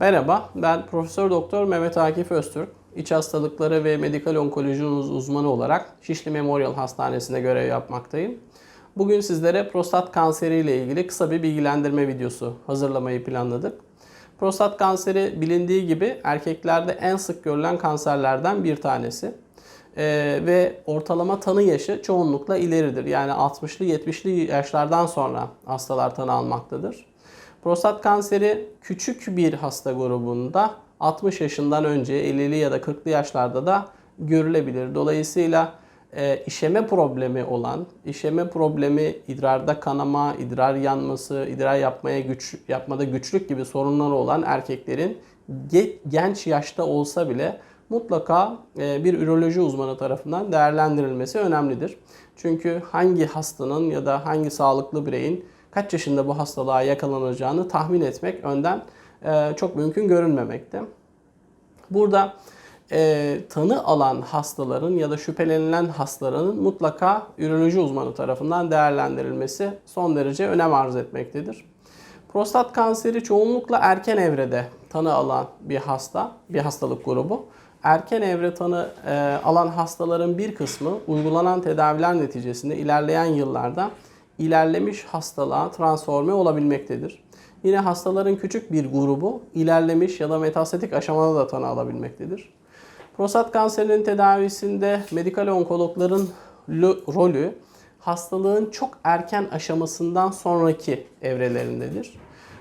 Merhaba, ben Profesör Doktor Mehmet Akif Öztürk. İç hastalıkları ve medikal onkoloji uzmanı olarak Şişli Memorial Hastanesi'nde görev yapmaktayım. Bugün sizlere prostat kanseri ile ilgili kısa bir bilgilendirme videosu hazırlamayı planladık. Prostat kanseri bilindiği gibi erkeklerde en sık görülen kanserlerden bir tanesi. Ee, ve ortalama tanı yaşı çoğunlukla ileridir. Yani 60'lı 70'li yaşlardan sonra hastalar tanı almaktadır. Prostat kanseri küçük bir hasta grubunda 60 yaşından önce 50'li ya da 40'lı yaşlarda da görülebilir. Dolayısıyla e, işeme problemi olan, işeme problemi idrarda kanama, idrar yanması, idrar yapmaya güç yapmada güçlük gibi sorunları olan erkeklerin ge- genç yaşta olsa bile mutlaka e, bir üroloji uzmanı tarafından değerlendirilmesi önemlidir. Çünkü hangi hastanın ya da hangi sağlıklı bireyin kaç yaşında bu hastalığa yakalanacağını tahmin etmek önden e, çok mümkün görünmemekte. Burada e, tanı alan hastaların ya da şüphelenilen hastaların mutlaka üroloji uzmanı tarafından değerlendirilmesi son derece önem arz etmektedir. Prostat kanseri çoğunlukla erken evrede tanı alan bir hasta, bir hastalık grubu. Erken evre tanı e, alan hastaların bir kısmı uygulanan tedaviler neticesinde ilerleyen yıllarda ilerlemiş hastalığa transforme olabilmektedir. Yine hastaların küçük bir grubu ilerlemiş ya da metastatik aşamada da tanı alabilmektedir. Prostat kanserinin tedavisinde medikal onkologların rolü hastalığın çok erken aşamasından sonraki evrelerindedir.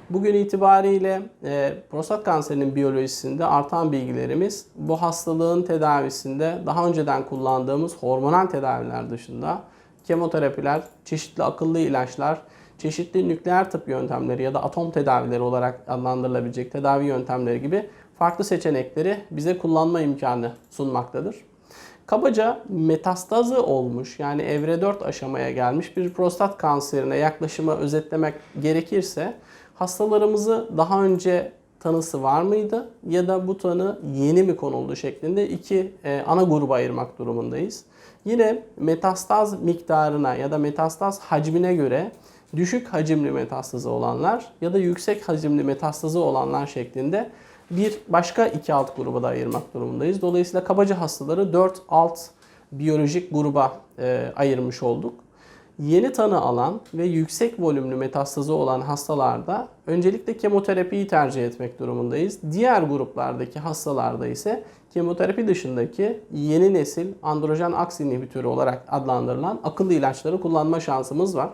Bugün itibariyle e, prostat kanserinin biyolojisinde artan bilgilerimiz bu hastalığın tedavisinde daha önceden kullandığımız hormonal tedaviler dışında kemoterapiler, çeşitli akıllı ilaçlar, çeşitli nükleer tıp yöntemleri ya da atom tedavileri olarak adlandırılabilecek tedavi yöntemleri gibi farklı seçenekleri bize kullanma imkanı sunmaktadır. Kabaca metastazı olmuş yani evre 4 aşamaya gelmiş bir prostat kanserine yaklaşımı özetlemek gerekirse hastalarımızı daha önce tanısı var mıydı ya da bu tanı yeni mi konuldu şeklinde iki e, ana gruba ayırmak durumundayız. Yine metastaz miktarına ya da metastaz hacmine göre düşük hacimli metastazı olanlar ya da yüksek hacimli metastazı olanlar şeklinde bir başka iki alt gruba da ayırmak durumundayız. Dolayısıyla kabaca hastaları 4 alt biyolojik gruba e, ayırmış olduk. Yeni tanı alan ve yüksek volümlü metastazı olan hastalarda öncelikle kemoterapiyi tercih etmek durumundayız. Diğer gruplardaki hastalarda ise kemoterapi dışındaki yeni nesil androjen aks inhibitörü olarak adlandırılan akıllı ilaçları kullanma şansımız var.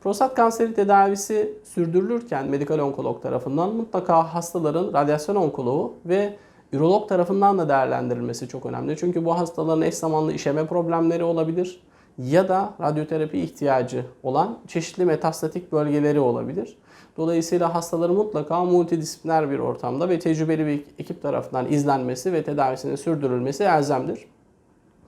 Prostat kanseri tedavisi sürdürülürken medikal onkolog tarafından mutlaka hastaların radyasyon onkoloğu ve ürolog tarafından da değerlendirilmesi çok önemli. Çünkü bu hastaların eş zamanlı işeme problemleri olabilir ya da radyoterapi ihtiyacı olan çeşitli metastatik bölgeleri olabilir. Dolayısıyla hastaların mutlaka multidisipliner bir ortamda ve tecrübeli bir ekip tarafından izlenmesi ve tedavisinin sürdürülmesi elzemdir.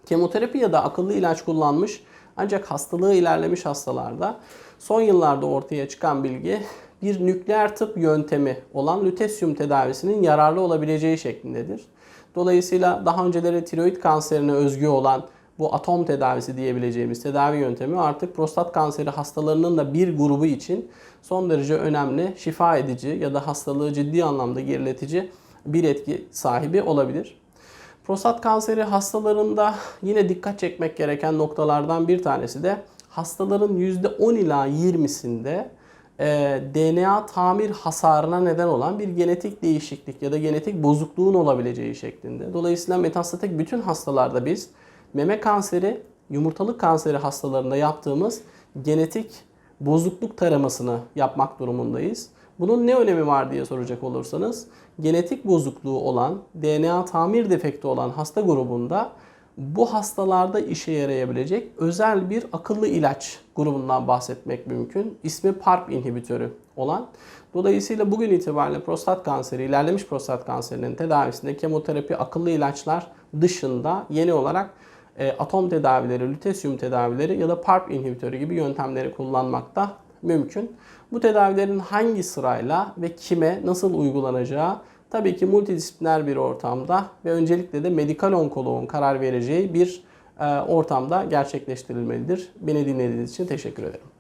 Kemoterapi ya da akıllı ilaç kullanmış ancak hastalığı ilerlemiş hastalarda son yıllarda ortaya çıkan bilgi bir nükleer tıp yöntemi olan lütesyum tedavisinin yararlı olabileceği şeklindedir. Dolayısıyla daha önceleri tiroid kanserine özgü olan bu atom tedavisi diyebileceğimiz tedavi yöntemi artık prostat kanseri hastalarının da bir grubu için son derece önemli, şifa edici ya da hastalığı ciddi anlamda geriletici bir etki sahibi olabilir. Prostat kanseri hastalarında yine dikkat çekmek gereken noktalardan bir tanesi de hastaların %10 ila 20'sinde e, DNA tamir hasarına neden olan bir genetik değişiklik ya da genetik bozukluğun olabileceği şeklinde. Dolayısıyla metastatik bütün hastalarda biz meme kanseri, yumurtalık kanseri hastalarında yaptığımız genetik bozukluk taramasını yapmak durumundayız. Bunun ne önemi var diye soracak olursanız genetik bozukluğu olan, DNA tamir defekti olan hasta grubunda bu hastalarda işe yarayabilecek özel bir akıllı ilaç grubundan bahsetmek mümkün. İsmi PARP inhibitörü olan. Dolayısıyla bugün itibariyle prostat kanseri, ilerlemiş prostat kanserinin tedavisinde kemoterapi, akıllı ilaçlar dışında yeni olarak e, atom tedavileri, lütesyum tedavileri ya da PARP inhibitörü gibi yöntemleri kullanmakta mümkün. Bu tedavilerin hangi sırayla ve kime nasıl uygulanacağı tabii ki multidisipliner bir ortamda ve öncelikle de medikal onkoloğun karar vereceği bir e, ortamda gerçekleştirilmelidir. Beni dinlediğiniz için teşekkür ederim.